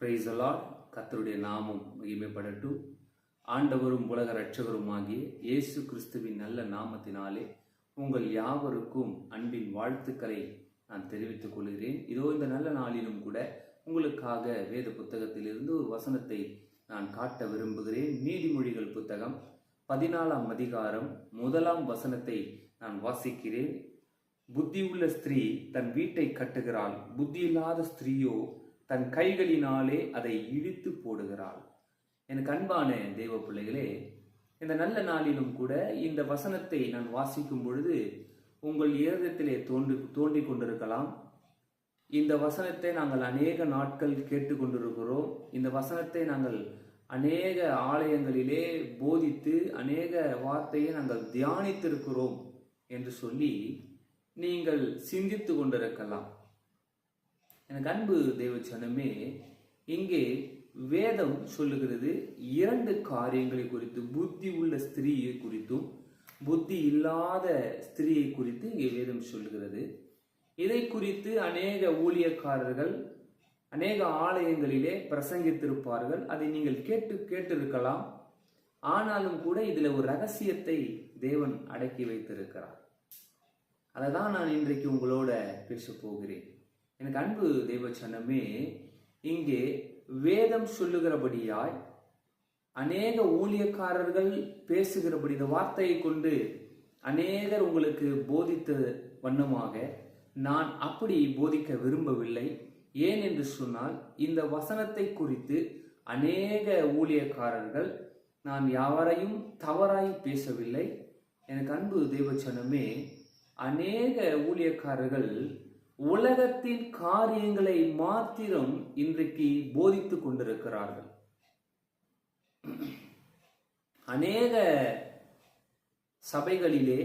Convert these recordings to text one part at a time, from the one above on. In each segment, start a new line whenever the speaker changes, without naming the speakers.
பிரைசலால் கத்தருடைய நாமம் மகிமைப்படட்டும். ஆண்டவரும் உலக இரட்சகருமாகிய இயேசு கிறிஸ்துவின் நல்ல நாமத்தினாலே உங்கள் யாவருக்கும் அன்பின் வாழ்த்துக்களை நான் தெரிவித்துக் கொள்கிறேன். இதோ இந்த நல்ல நாளிலும் கூட உங்களுக்காக வேத புத்தகத்திலிருந்து ஒரு வசனத்தை நான் காட்ட விரும்புகிறேன். நீதிமொழிகள் புத்தகம் பதினாலாம் அதிகாரம் முதலாம் வசனத்தை நான் வாசிக்கிறேன். புத்தியுள்ள ஸ்திரீ தன் வீட்டை கட்டுகிறாள். புத்தியில்லாத ஸ்திரீயோ தன் கைகளினாலே அதை இழுத்து போடுகிறாள். எனக்கு அன்பான தேவ பிள்ளைகளே இந்த நல்ல நாளிலும் கூட இந்த வசனத்தை நான் வாசிக்கும் பொழுது உங்கள் இதயத்திலே தோன்றி தோண்டிக் கொண்டிருக்கலாம். இந்த வசனத்தை நாங்கள் அநேக நாட்கள் கேட்டுக்கொண்டிருக்கிறோம் இந்த வசனத்தை நாங்கள் அநேக ஆலயங்களிலே போதித்து அநேக வார்த்தையை நாங்கள் தியானித்திருக்கிறோம் என்று சொல்லி நீங்கள் சிந்தித்து கொண்டிருக்கலாம். எனக்கு அன்பு தேவச்சனமே இங்கே வேதம் சொல்லுகிறது இரண்டு காரியங்களை குறித்து புத்தி உள்ள ஸ்திரீயை குறித்தும் புத்தி இல்லாத ஸ்திரீயை குறித்து இங்கே வேதம் சொல்லுகிறது. இதை குறித்து அநேக ஊழியக்காரர்கள் அநேக ஆலயங்களிலே பிரசங்கித்திருப்பார்கள். அதை நீங்கள் கேட்டு கேட்டிருக்கலாம். ஆனாலும் கூட இதில் ஒரு ரகசியத்தை தேவன் அடக்கி வைத்திருக்கிறார். அதை தான் நான் இன்றைக்கு உங்களோட பேச போகிறேன். எனக்கு அன்பு தெய்வச்சனமே இங்கே வேதம் சொல்லுகிறபடியாய் அநேக ஊழியக்காரர்கள் பேசுகிறபடி இந்த வார்த்தையை கொண்டு அநேகர் உங்களுக்கு போதித்த வண்ணமாக நான் அப்படி போதிக்க விரும்பவில்லை. ஏன் என்று சொன்னால் இந்த வசனத்தை குறித்து அநேக ஊழியக்காரர்கள் நான் யாவரையும் தவறாய் பேசவில்லை. எனக்கு அன்பு தெய்வச்சனமே அநேக ஊழியக்காரர்கள் உலகத்தின் காரியங்களை மாத்திரம் இன்றைக்கு போதித்துக் கொண்டிருக்கிறார்கள். அநேக சபைகளிலே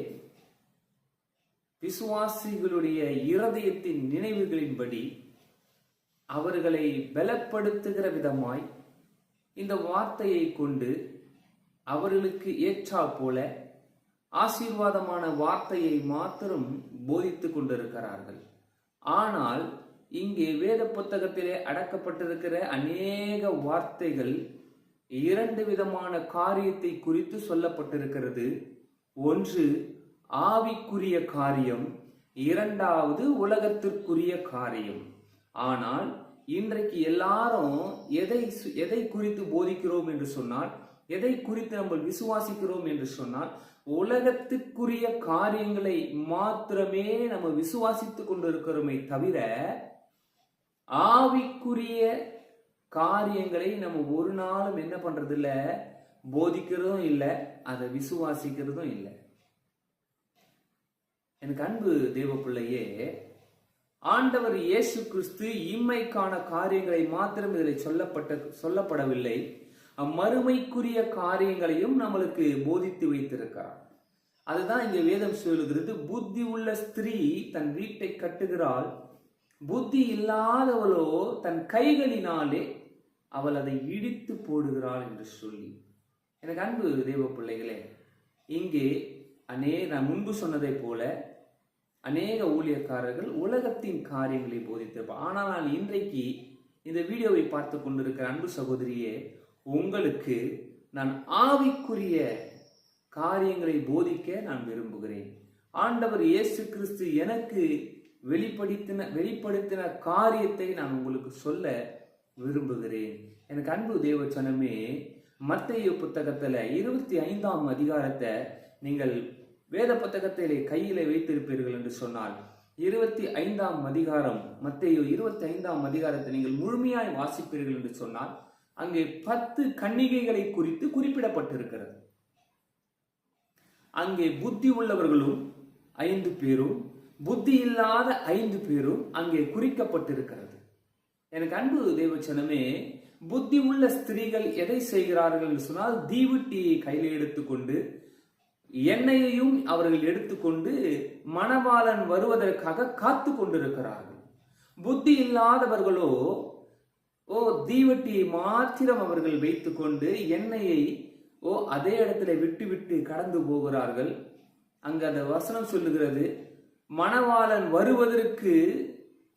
விசுவாசிகளுடைய இருதயத்தின் நினைவுகளின்படி அவர்களை பலப்படுத்துகிற விதமாய் இந்த வார்த்தையை கொண்டு அவர்களுக்கு ஏற்றா போல ஆசீர்வாதமான வார்த்தையை மாத்திரம் போதித்துக் கொண்டிருக்கிறார்கள். ஆனால் இங்கே வேத புத்தகத்திலே அடக்கப்பட்டிருக்கிற அநேக வார்த்தைகள் இரண்டு விதமான காரியத்தை குறித்து சொல்லப்பட்டிருக்கிறது. ஒன்று ஆவிக்குரிய காரியம். இரண்டாவது உலகத்திற்குரிய காரியம். ஆனால் இன்றைக்கு எல்லாரும் எதை எதை குறித்து போதிக்கிறோம் என்று சொன்னால் எதை குறித்து நம்ம விசுவாசிக்கிறோம் என்று சொன்னால் உலகத்துக்குரிய காரியங்களை மாத்திரமே நம்ம விசுவாசித்துக் கொண்டிருக்கிறோமே தவிர ஆவிக்குரிய காரியங்களை நம்ம ஒரு நாளும் என்ன பண்றது இல்ல போதிக்கிறதும் இல்லை அதை விசுவாசிக்கிறதும் இல்லை. எனக்கு அன்பு தேவ பிள்ளையே ஆண்டவர் இயேசு கிறிஸ்து இம்மைக்கான காரியங்களை மாத்திரம் இதில் சொல்லப்பட்ட சொல்லப்படவில்லை. மறுமைக்குரிய காரியங்களையும் நம்மளுக்கு போதித்து வைத்திருக்கிறார். அதுதான் இங்கே வேதம் சொல்லுகிறது புத்தி உள்ள ஸ்திரீ தன் வீட்டை கட்டுகிறாள் புத்தி இல்லாதவளோ தன் கைகளினாலே அவள் அதை இடித்து போடுகிறாள் என்று சொல்லி. எனக்கு அன்பு தேவ பிள்ளைகளே இங்கே அநே நான் முன்பு சொன்னதை போல அநேக ஊழியக்காரர்கள் உலகத்தின் காரியங்களை போதித்திருப்பார் ஆனால் நான் இன்றைக்கு இந்த வீடியோவை பார்த்து கொண்டிருக்கிற அன்பு சகோதரியே உங்களுக்கு நான் ஆவிக்குரிய காரியங்களை போதிக்க நான் விரும்புகிறேன். ஆண்டவர் இயேசு கிறிஸ்து எனக்கு வெளிப்படுத்தின வெளிப்படுத்தின காரியத்தை நான் உங்களுக்கு சொல்ல விரும்புகிறேன். எனக்கு அன்பு தேவச்சனமே மத்திய புத்தகத்தில் இருபத்தி ஐந்தாம் அதிகாரத்தை நீங்கள் வேத புத்தகத்திலே கையில் வைத்திருப்பீர்கள் என்று சொன்னால் இருபத்தி ஐந்தாம் அதிகாரம் மத்தையோ இருபத்தி ஐந்தாம் அதிகாரத்தை நீங்கள் முழுமையாய் வாசிப்பீர்கள் என்று சொன்னால் அங்கே பத்து கன்னிகைகளை குறித்து குறிப்பிடப்பட்டிருக்கிறது. அங்கே புத்தி உள்ளவர்களும் ஐந்து பேரும் புத்தி இல்லாத ஐந்து பேரும் அங்கே குறிக்கப்பட்டிருக்கிறது. எனக்கு அன்பு தேவச்சனமே புத்தி உள்ள ஸ்திரீகள் எதை செய்கிறார்கள் என்று சொன்னால் தீவுட்டியை கையில் எடுத்துக்கொண்டு எண்ணெயையும் அவர்கள் எடுத்துக்கொண்டு மணவாளன் வருவதற்காக காத்து கொண்டிருக்கிறார்கள் புத்தி இல்லாதவர்களோ ஓ தீவட்டியை மாத்திரம் அவர்கள் வைத்துக்கொண்டு எண்ணெயை ஓ அதே இடத்துல விட்டு விட்டு கடந்து போகிறார்கள். அங்கு அந்த வசனம் சொல்லுகிறது மணவாளன் வருவதற்கு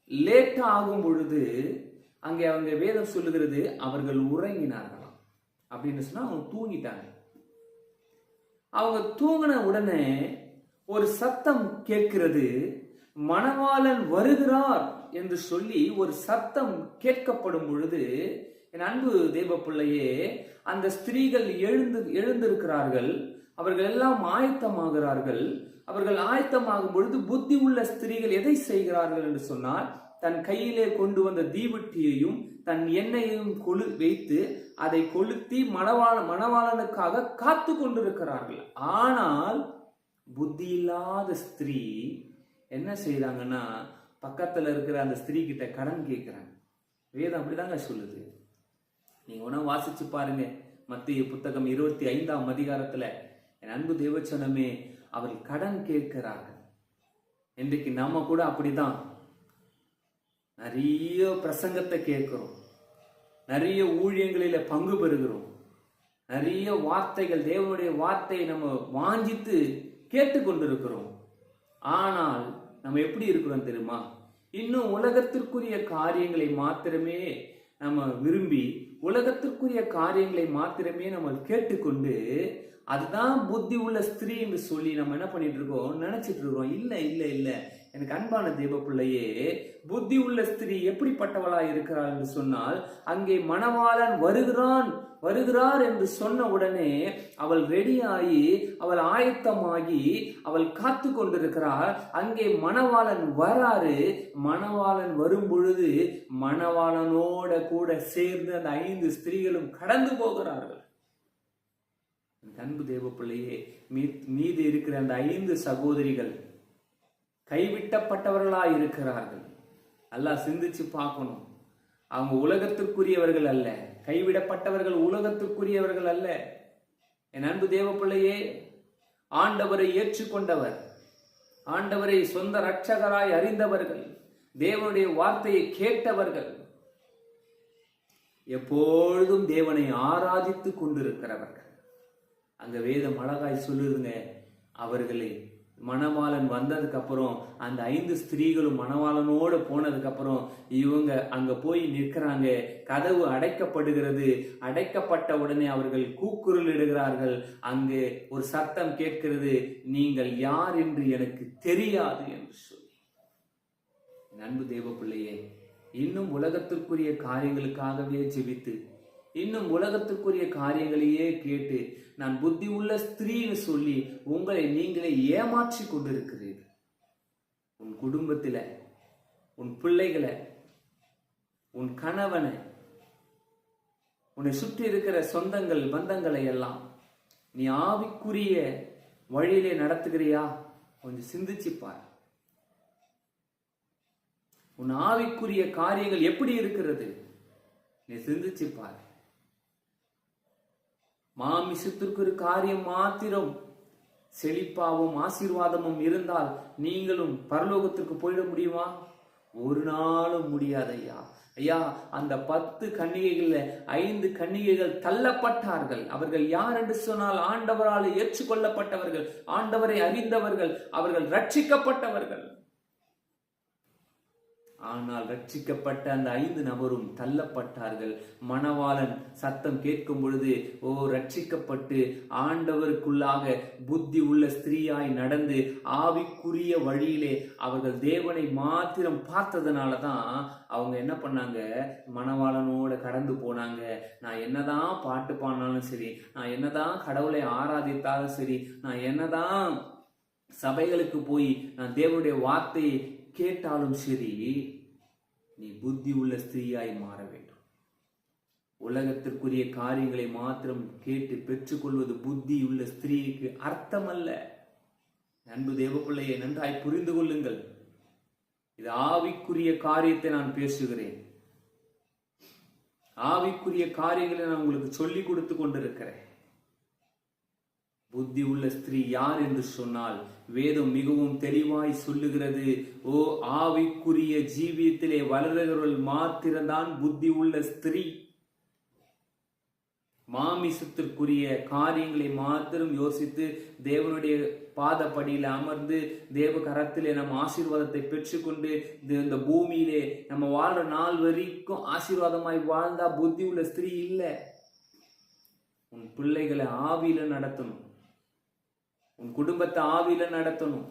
லேட் ஆகும் பொழுது அங்கே அவங்க வேதம் சொல்லுகிறது அவர்கள் உறங்கினார்களாம். அப்படின்னு சொன்னா அவங்க தூங்கிட்டாங்க. அவங்க தூங்கின உடனே ஒரு சத்தம் கேட்கிறது மணவாளன் வருகிறார். என்று சொல்லி ஒரு சத்தம் கேட்கப்படும் பொழுது என் அன்பு தேவ பிள்ளையே அந்த ஸ்திரீகள் எழுந்து எழுந்திருக்கிறார்கள். அவர்கள் எல்லாம் ஆயத்தமாகிறார்கள். அவர்கள் ஆயத்தமாகும் பொழுது புத்தி உள்ள ஸ்திரீகள் எதை செய்கிறார்கள்? என்று சொன்னால் தன் கையிலே கொண்டு வந்த தீவட்டியையும் தன் எண்ணெயையும் கொழு வைத்து அதை கொளுத்தி மணவாள மணவாளனுக்காக காத்து கொண்டிருக்கிறார்கள். ஆனால் புத்தி இல்லாத ஸ்திரீ என்ன செய்தாங்கன்னா பக்கத்தில் இருக்கிற அந்த ஸ்திரீ கிட்ட கடன் கேட்குறாங்க வேதம் அப்படிதாங்க சொல்லுது. நீங்க உணவு வாசிச்சு பாருங்க. மத்திய புத்தகம் இருபத்தி ஐந்தாம் அதிகாரத்துல என் அன்பு தேவச்சனமே அவர்கள் கடன் கேட்கிறார்கள். இன்றைக்கு நம்ம கூட அப்படிதான். நிறைய பிரசங்கத்தை கேட்கிறோம். நிறைய ஊழியங்களில் பங்கு பெறுகிறோம். நிறைய வார்த்தைகள் தேவனுடைய வார்த்தையை நம்ம வாஞ்சித்து கேட்டுக்கொண்டிருக்கிறோம். ஆனால் நம்ம எப்படி இருக்கிறோம் தெரியுமா? இன்னும் உலகத்திற்குரிய காரியங்களை மாத்திரமே நம்ம விரும்பி உலகத்திற்குரிய காரியங்களை மாத்திரமே நம்ம கேட்டுக்கொண்டு அதுதான் புத்தி உள்ள ஸ்திரீ என்று சொல்லி நம்ம என்ன பண்ணிட்டு இருக்கோம் நினைச்சிட்டு இருக்கோம். இல்லை இல்லை இல்லை. எனக்கு அன்பான தெய்வ பிள்ளையே புத்தி உள்ள ஸ்திரீ எப்படிப்பட்டவளா இருக்கிறாள் என்று சொன்னால் அங்கே மணவாளன் வருகிறான் வருகிறார் என்று சொன்ன உடனே அவள் ரெடியாகி அவள் ஆயத்தமாகி அவள் காத்து கொண்டிருக்கிறாள். அங்கே மணவாளன் வராரு. மணவாளன் வரும் பொழுது மணவாளனோட கூட சேர்ந்து அந்த ஐந்து ஸ்திரீகளும் கடந்து போகிறார்கள். அன்பு தேவ பிள்ளையே மீது இருக்கிற அந்த ஐந்து சகோதரிகள் கைவிட்டப்பட்டவர்களா இருக்கிறார்கள் அல்லாஹ் சிந்திச்சு பார்க்கணும். அவங்க உலகத்திற்குரியவர்கள் அல்ல. கைவிடப்பட்டவர்கள் உலகத்திற்குரியவர்கள் அல்ல. என் அன்பு தேவ பிள்ளையே ஆண்டவரை ஏற்றுக்கொண்டவர் ஆண்டவரை சொந்த ரட்சகராய் அறிந்தவர்கள் தேவனுடைய வார்த்தையை கேட்டவர்கள் எப்பொழுதும் தேவனை ஆராதித்துக் கொண்டிருக்கிறவர்கள். அங்க வேத மழகாய் சொல்லுதுங்க. அவர்களே மணவாளன் வந்ததுக்கு அப்புறம் அந்த ஐந்து ஸ்திரீகளும் மணவாளனோடு போனதுக்கு அப்புறம் இவங்க அங்க போய் நிற்கிறாங்க. கதவு அடைக்கப்படுகிறது. அடைக்கப்பட்ட உடனே அவர்கள் கூக்குரல் இடுகிறார்கள். அங்கே ஒரு சத்தம் கேட்கிறது. நீங்கள் யார் என்று எனக்கு தெரியாது என்று சொல்லி. நண்பு தேவ பிள்ளையே இன்னும் உலகத்திற்குரிய காரியங்களுக்காகவே ஜெபித்து இன்னும் உலகத்துக்குரிய காரியங்களையே கேட்டு நான் புத்தி உள்ள ஸ்திரீன்னு சொல்லி உங்களை நீங்களே ஏமாற்றி கொண்டிருக்கிறீர்கள். உன் குடும்பத்தில் உன் பிள்ளைகளை உன் கணவனை உன்னை சுற்றி இருக்கிற சொந்தங்கள் பந்தங்களை எல்லாம் நீ ஆவிக்குரிய வழியிலே நடத்துகிறியா? கொஞ்சம் சிந்திச்சுப்பார் உன் ஆவிக்குரிய காரியங்கள் எப்படி இருக்கிறது? நீ சிந்திச்சுப்பார் மாமிசத்திற்கு ஒரு காரியம் மாத்திரம் செழிப்பாவும் ஆசீர்வாதமும் இருந்தால் நீங்களும் பரலோகத்திற்கு போயிட முடியுமா? ஒரு நாளும் முடியாது ஐயா ஐயா அந்த பத்து கன்னிகைகள்ல ஐந்து கன்னிகைகள் தள்ளப்பட்டார்கள். அவர்கள் யார் என்று சொன்னால் ஆண்டவரால் ஏற்றுக்கொள்ளப்பட்டவர்கள் ஆண்டவரை அறிந்தவர்கள் அவர்கள் ரட்சிக்கப்பட்டவர்கள். ஆனால் ரட்சிக்கப்பட்ட அந்த ஐந்து நபரும் தள்ளப்பட்டார்கள். மணவாளன் சத்தம் கேட்கும் பொழுது ஓ ரட்சிக்கப்பட்டு ஆண்டவருக்குள்ளாக புத்தி உள்ள ஸ்திரீயாய் நடந்து ஆவிக்குரிய வழியிலே அவர்கள் தேவனை மாத்திரம் பார்த்ததுனால தான் அவங்க என்ன பண்ணாங்க? மணவாளனோட கடந்து போனாங்க. நான் என்னதான் பாட்டு பாடினாலும் சரி நான் என்னதான் கடவுளை ஆராதித்தாலும் சரி நான் என்னதான் சபைகளுக்கு போய் நான் தேவனுடைய வார்த்தையை கேட்டாலும் சரி நீ புத்தி உள்ள ஸ்திரீயாய் மாற வேண்டும். உலகத்திற்குரிய காரியங்களை மாத்திரம் கேட்டு பெற்றுக்கொள்வது புத்தி உள்ள ஸ்திரீக்கு அர்த்தமல்ல. அன்பு தேவப்பிள்ளையை நன்றாய் புரிந்து கொள்ளுங்கள். இது ஆவிக்குரிய காரியத்தை நான் பேசுகிறேன். ஆவிக்குரிய காரியங்களை நான் உங்களுக்கு சொல்லிக் கொடுத்து கொண்டிருக்கிறேன். புத்தி உள்ள ஸ்திரீ யார் என்று சொன்னால் வேதம் மிகவும் தெளிவாய் சொல்லுகிறது. ஓ ஆவிக்குரிய ஜீவியத்திலே வளர்கிறவள் மாத்திரம்தான் புத்தி உள்ள ஸ்திரீ. மாமிசத்திற்குரிய காரியங்களை மாத்திரம் யோசித்து தேவனுடைய பாதப்படியில் அமர்ந்து தேவ கரத்திலே நம்ம ஆசீர்வாதத்தை பெற்றுக்கொண்டு இந்த- இந்த பூமியிலே நம்ம வாழ்ற நாள் வரைக்கும் ஆசீர்வாதமாய் வாழ்ந்தா புத்தி உள்ள ஸ்திரீ இல்லை. உன் பிள்ளைகளை ஆவியில நடத்தணும். உன் குடும்பத்தை ஆவியில நடத்தணும்.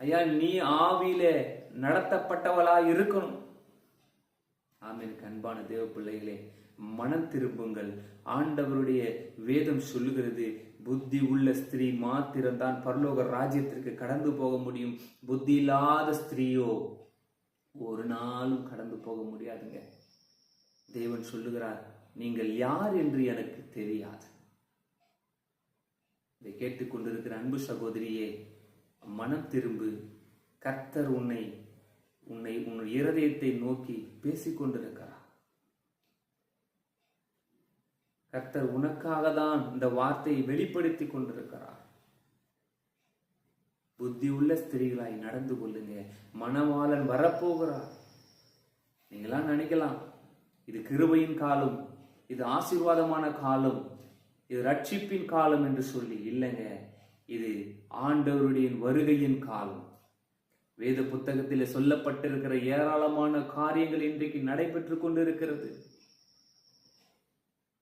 ஐயா நீ ஆவியில நடத்தப்பட்டவளா இருக்கணும். ஆமென். அன்பான தேவ பிள்ளைகளே மனம் திரும்புங்கள். ஆண்டவருடைய வேதம் சொல்லுகிறது புத்தி உள்ள ஸ்திரீ மாத்திரம்தான் பரலோக ராஜ்யத்திற்கு கடந்து போக முடியும். புத்தி இல்லாத ஸ்திரீயோ ஒரு நாளும் கடந்து போக முடியாதுங்க. தேவன் சொல்லுகிறார் நீங்கள் யார் என்று எனக்கு தெரியாது. இதை கேட்டுக்கொண்டிருக்கிற அன்பு சகோதரியே மனம் திரும்பு. கர்த்தர் உன்னை உன்னை உன் இருதயத்தை நோக்கி பேசிக்கொண்டிருக்கிறார் கர்த்தர் உனக்காக தான் இந்த வார்த்தையை வெளிப்படுத்தி கொண்டிருக்கிறார். புத்தி உள்ள ஸ்திரீகளாய் நடந்து கொள்ளுங்க. மணவாளன் வரப்போகிறார். நீங்களாம் நினைக்கலாம் இது கிருபையின் காலம் இது ஆசீர்வாதமான காலம். இது ரட்சிப்பின் காலம் என்று சொல்லி இல்லைங்க. இது ஆண்டவருடைய வருகையின் காலம். வேத புத்தகத்தில் சொல்லப்பட்டிருக்கிற ஏராளமான காரியங்கள் இன்றைக்கு நடைபெற்று கொண்டிருக்கிறது.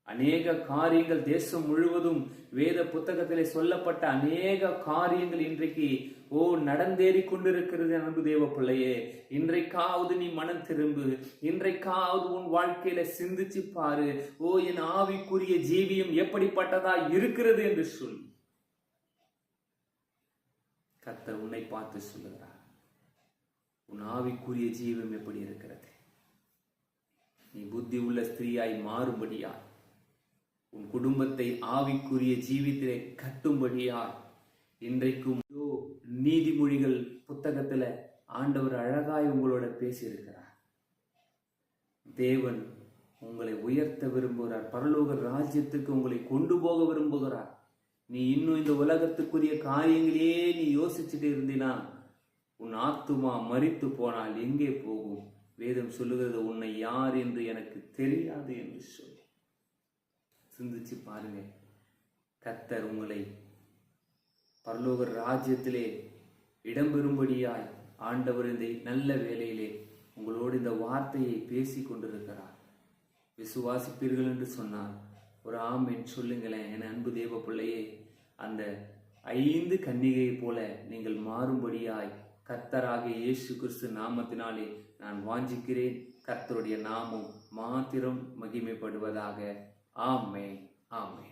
அநேக காரியங்கள் தேசம் முழுவதும் வேத புத்தகத்திலே சொல்லப்பட்ட அநேக காரியங்கள் இன்றைக்கு ஓ நடந்தேறி கொண்டிருக்கிறது அன்பு தேவ பிள்ளையே. இன்றைக்காவது நீ மனம் திரும்பு. இன்றைக்காவது உன் வாழ்க்கையில சிந்திச்சு பாரு. ஓ என் ஆவிக்குரிய ஜீவியம் எப்படிப்பட்டதா இருக்கிறது என்று சொல். கத்த உன்னை பார்த்து சொல்லுகிறார். உன் ஆவிக்குரிய ஜீவம் எப்படி இருக்கிறது? நீ புத்தி உள்ள ஸ்திரீயாய் மாறும்படியா? உன் குடும்பத்தை ஆவிக்குரிய ஜீவித்திலே கட்டும்படியா? இன்றைக்கும் நீதிமொழிகள் புத்தகத்தில் ஆண்டவர் அழகாய் உங்களோட பேசியிருக்கிறார். தேவன் உங்களை உயர்த்த விரும்புகிறார். பரலோக ராஜ்யத்துக்கு உங்களை கொண்டு போக விரும்புகிறார். நீ இன்னும் இந்த உலகத்துக்குரிய காரியங்களே நீ யோசிச்சுட்டு இருந்தினா உன் ஆத்துமா மறித்து போனால் எங்கே போகும்? வேதம் சொல்லுகிறது உன்னை யார் என்று எனக்கு தெரியாது என்று சொல்லி. சிந்திச்சு பாருங்க. கத்தர் உங்களை பரலோக ராஜ்யத்திலே இடம்பெறும்படியாய் ஆண்டவர் இந்த நல்ல வேலையிலே உங்களோடு இந்த வார்த்தையை பேசி கொண்டிருக்கிறார். விசுவாசிப்பீர்கள் என்று சொன்னார் ஒரு ஆமென் சொல்லுங்களேன் என் அன்பு தேவ பிள்ளையே அந்த ஐந்து கன்னிகை போல நீங்கள் மாறும்படியாய் கர்த்தராக இயேசு கிறிஸ்து நாமத்தினாலே நான் வாஞ்சிக்கிறேன். கர்த்தருடைய நாமம் மாத்திரம் மகிமைப்படுவதாக. ஆமே ஆமே